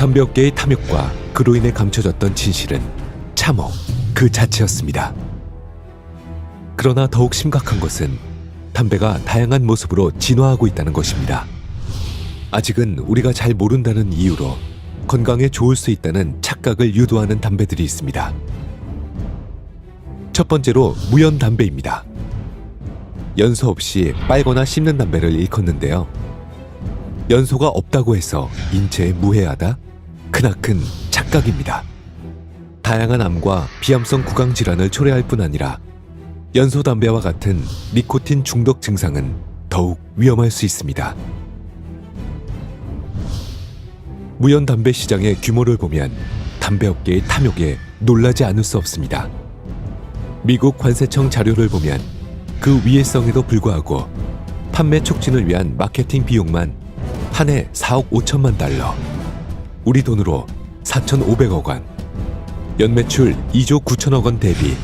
담배업계의 탐욕과 그로 인해 감춰졌던 진실은 참호 그 자체였습니다. 그러나 더욱 심각한 것은 담배가 다양한 모습으로 진화하고 있다는 것입니다. 아직은 우리가 잘 모른다는 이유로 건강에 좋을 수 있다는 착각을 유도하는 담배들이 있습니다. 첫 번째로 무연 담배입니다. 연소 없이 빨거나 씹는 담배를 일컫는데요. 연소가 없다고 해서 인체에 무해하다? 크나큰 착각입니다. 다양한 암과 비암성 구강 질환을 초래할 뿐 아니라 연소 담배와 같은 니코틴 중독 증상은 더욱 위험할 수 있습니다. 무연 담배 시장의 규모를 보면 담배 업계의 탐욕에 놀라지 않을 수 없습니다. 미국 관세청 자료를 보면 그 위해성에도 불구하고 판매 촉진을 위한 마케팅 비용만 한 해 4억 5천만 달러, 우리 돈으로 4,500억 원, 연매출 2조 9천억 원 대비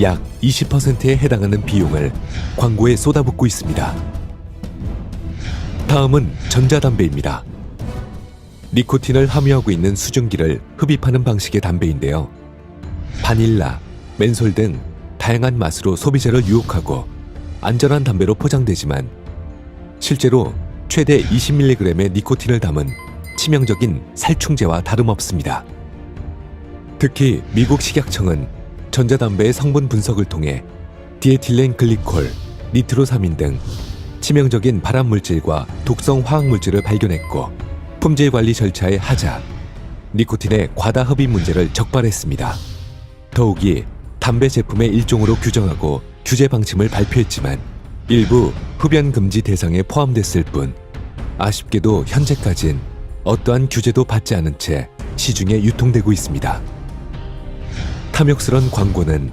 약 20%에 해당하는 비용을 광고에 쏟아붓고 있습니다. 다음은 전자담배입니다. 니코틴을 함유하고 있는 수증기를 흡입하는 방식의 담배인데요. 바닐라, 멘솔 등 다양한 맛으로 소비자를 유혹하고 안전한 담배로 포장되지만 실제로 최대 20mg의 니코틴을 담은 치명적인 살충제와 다름없습니다. 특히 미국 식약청은 전자담배의 성분 분석을 통해 디에틸렌 글리콜, 니트로사민 등 치명적인 발암 물질과 독성 화학 물질을 발견했고 품질 관리 절차의 하자, 니코틴의 과다 흡입 문제를 적발했습니다. 더욱이 담배 제품의 일종으로 규정하고 규제 방침을 발표했지만 일부 흡연 금지 대상에 포함됐을 뿐 아쉽게도 현재까진 어떠한 규제도 받지 않은 채 시중에 유통되고 있습니다. 탐욕스런 광고는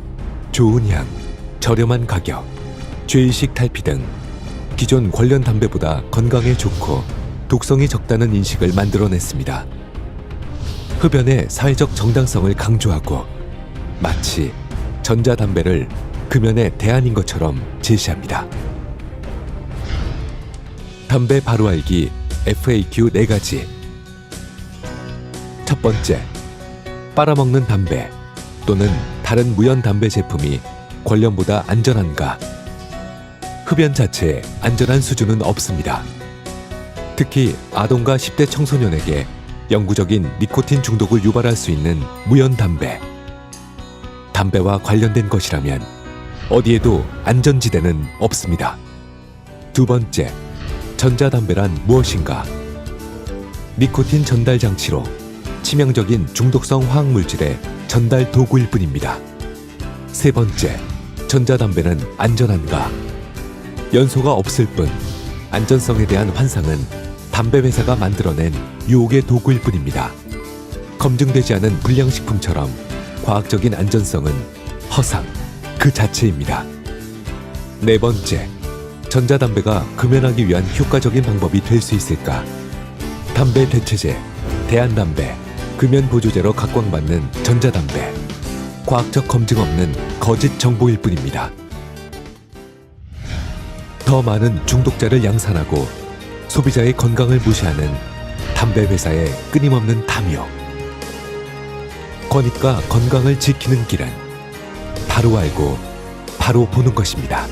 좋은 향, 저렴한 가격, 죄의식 탈피 등 기존 관련 담배보다 건강에 좋고 독성이 적다는 인식을 만들어냈습니다. 흡연의 사회적 정당성을 강조하고 마치 전자담배를 금연의 대안인 것처럼 제시합니다. 담배 바로 알기 FAQ 4가지 첫 번째, 빨아먹는 담배 또는 다른 무연 담배 제품이 관련보다 안전한가? 흡연 자체에 안전한 수준은 없습니다. 특히 아동과 10대 청소년에게 영구적인 니코틴 중독을 유발할 수 있는 무연 담배. 담배와 관련된 것이라면 어디에도 안전지대는 없습니다. 두 번째, 전자담배란 무엇인가? 니코틴 전달 장치로 치명적인 중독성 화학 물질의 전달 도구일 뿐입니다. 세 번째, 전자담배는 안전한가? 연소가 없을 뿐 안전성에 대한 환상은 담배 회사가 만들어낸 유혹의 도구일 뿐입니다. 검증되지 않은 불량식품처럼 과학적인 안전성은 허상 그 자체입니다. 네 번째, 전자담배가 금연하기 위한 효과적인 방법이 될 수 있을까? 담배 대체제, 대한담배, 금연 보조제로 각광받는 전자담배. 과학적 검증 없는 거짓 정보일 뿐입니다. 더 많은 중독자를 양산하고 소비자의 건강을 무시하는 담배 회사의 끊임없는 탐욕. 권익과 건강을 지키는 길은 바로 알고 바로 보는 것입니다.